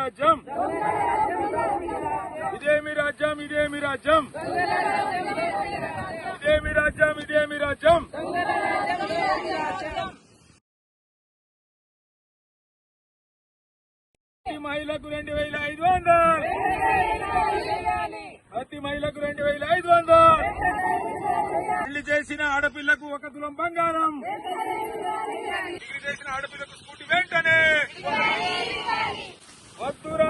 రాజ్యం. ఇదేమి రాజ్యం ఇదేమి రాజ్యం. ఇదేమి రాజ్యం ఇదేమి రాజ్యం. మహిళకు రెండు వేల ఐదు వందలు. ప్రతి మహిళకు రెండు వేల ఐదు వందలు. పెళ్ళి చేసిన ఆడపిల్లకు ఒక తులం బంగారం. పెళ్ళి చేసిన ఆడపిల్లకు స్కూటీ వెంటనే. captura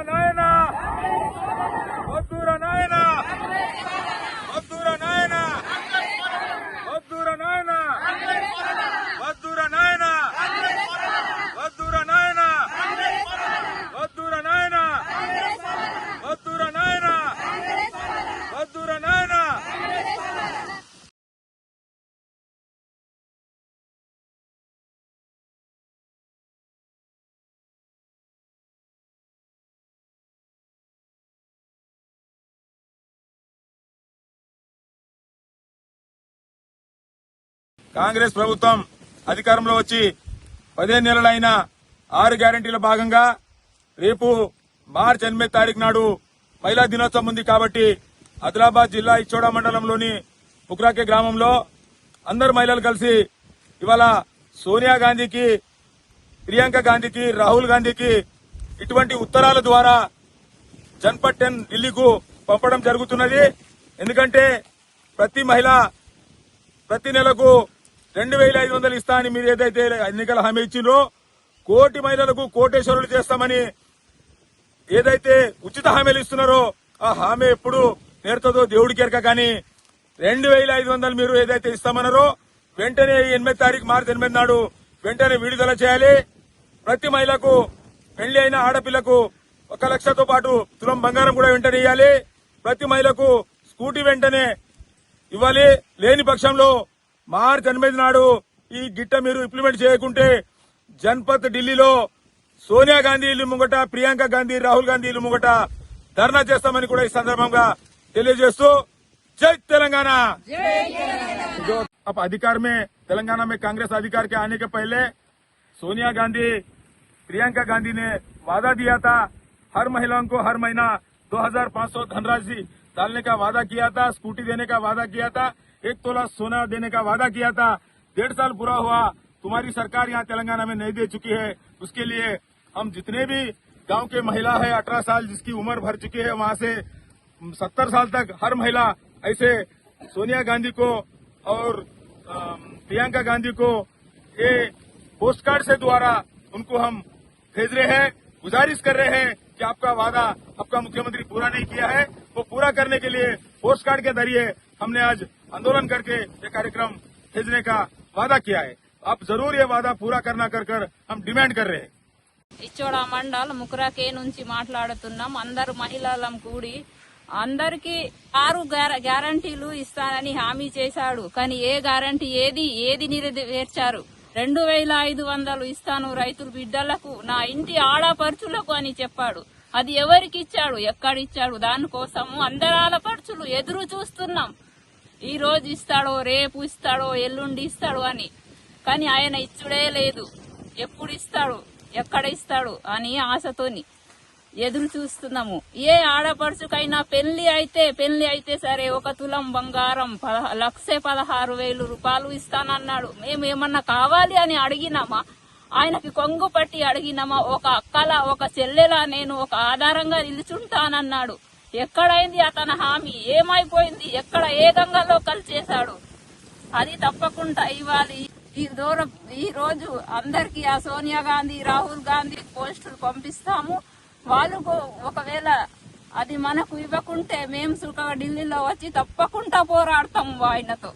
కాంగ్రెస్ ప్రభుత్వం అధికారంలో వచ్చి పదిహేను నెలలైన ఆరు గ్యారంటీల భాగంగా రేపు మార్చి ఎనిమిది తారీఖు నాడు మహిళా దినోత్సవం ఉంది కాబట్టి ఆదిలాబాద్ జిల్లా ఇచ్చోడ మండలంలోని పుక్రాకే గ్రామంలో అందరు మహిళలు కలిసి ఇవాళ సోనియా గాంధీకి ప్రియాంక గాంధీకి రాహుల్ గాంధీకి ఇటువంటి ఉత్తరాల ద్వారా జన్పట్ టెన్ ఢిల్లీకు పంపడం జరుగుతున్నది. ఎందుకంటే ప్రతి మహిళ ప్రతి నెలకు రెండు వేల ఐదు వందలు ఇస్తా అని మీరు ఏదైతే ఎన్నికల హామీ ఇచ్చిండ్రో కోటి మహిళలకు కోటేశ్వరులు చేస్తామని ఏదైతే ఉచిత హామీలు ఇస్తున్నారో ఆ హామీ ఎప్పుడు నేర్తుందో దేవుడికి ఎరక కానీ రెండు వేల ఐదు వందలు మీరు ఏదైతే ఇస్తామన్నారో వెంటనే ఎనిమిది తారీఖు మార్చి ఎనిమిది నాడు వెంటనే విడుదల చేయాలి. ప్రతి మహిళకు పెళ్ళి అయిన ఆడపిల్లకు ఒక లక్షతో పాటు తులం బంగారం కూడా వెంటనే ఇవ్వాలి. ప్రతి మహిళకు స్కూటీ వెంటనే ఇవ్వాలి. లేని పక్షంలో మార్చి ఎనిమిది నాడు ఈ గిట్ట మీరు ఇంప్లిమెంట్ చేయకుంటే జన్పత్ ఢిల్లీలో సోనియా గాంధీ ఇల్లు ముంగట ప్రియాంక గాంధీ రాహుల్ గాంధీ ఇల్లు ముంగట ధర్నా చేస్తామని కూడా ఈ సందర్భంగా తెలియజేస్తూ జై తెలంగాణ जो अब अधिकार में तेलंगाना में कांग्रेस अधिकार के आने के पहले सोनिया गांधी प्रियंका गांधी ने वादा दिया था हर महिलाओं को हर महीना 2500 धनराशि डालने का वादा किया था स्कूटी देने का वादा किया था एक तोला सोना देने का वादा किया था। डेढ़ साल पूरा हुआ। तुम्हारी सरकार यहाँ तेलंगाना में नहीं दे चुकी है। उसके लिए हम जितने भी गाँव के महिला है, अठारह साल जिसकी उम्र भर चुकी है, वहाँ से सत्तर साल तक हर महिला ऐसे सोनिया गांधी को और प्रियंका गांधी को ये पोस्ट कार्ड से द्वारा उनको हम भेज रहे हैं, गुजारिश कर रहे हैं कि आपका वादा आपका मुख्यमंत्री पूरा नहीं किया है। वो पूरा करने के लिए पोस्ट कार्ड के ज़रिए हमने आज आंदोलन करके ये कार्यक्रम भेजने का वादा किया है आप जरूर ये वादा पूरा करना कर कर हम डिमांड कर रहे हैं ఇచ్చోడ మండల్ ముకురాకే నుంచి మాట్లాడుతున్నాం అందరు మహిళలం కూడి అందరికి ఆరు గ్యార- గ్యారంటీలు ఇస్తానని హామీ చేశాడు కానీ ఏ గ్యారంటీ ఏది ఏది నెరవేర్చారు రెండు వేల ఐదు వందలు ఇస్తాను రైతుల బిడ్డలకు నా ఇంటి ఆడపడుచులకు అని చెప్పాడు అది ఎవరికి ఇచ్చాడు ఎక్కడిచ్చాడు దానికోసము అందరాల పడుచులు ఎదురు చూస్తున్నాం ఈ రోజు ఇస్తాడో రేపు ఇస్తాడో ఎల్లుండి ఇస్తాడు అని. కానీ ఆయన ఇచ్చుడే లేదు. ఎప్పుడు ఇస్తాడు ఎక్కడ ఇస్తాడు అని ఆశతోని ఎదురు చూస్తున్నాము. ఏ ఆడపడుచుకైనా పెళ్ళి అయితే పెళ్ళి అయితే సరే ఒక తులం బంగారం పదహ- లక్షే పదహారు వేలు రూపాయలు ఇస్తానన్నాడు. మేము ఏమన్నా కావాలి అని అడిగినామా? ఆయనకి కొంగు పట్టి అడిగినామా? ఒక అక్కల ఒక చెల్లెలా నేను ఒక ఆధారంగా నిలుచుంటానన్నాడు. ఎక్కడైంది అతని హామీ? ఏమైపోయింది? ఎక్కడ ఏ గంగలో కలిసేశాడు? అది తప్పకుండా ఇవ్వాలి. ఈ దూరం ఈ రోజు అందరికి ఆ సోనియా గాంధీ రాహుల్ గాంధీ పోస్టులు పంపిస్తాము. వాళ్ళకు ఒకవేళ అది మనకు ఇవ్వకుంటే మేము సుఖ ఢిల్లీలో వచ్చి తప్పకుండా పోరాడతాము ఆయనతో.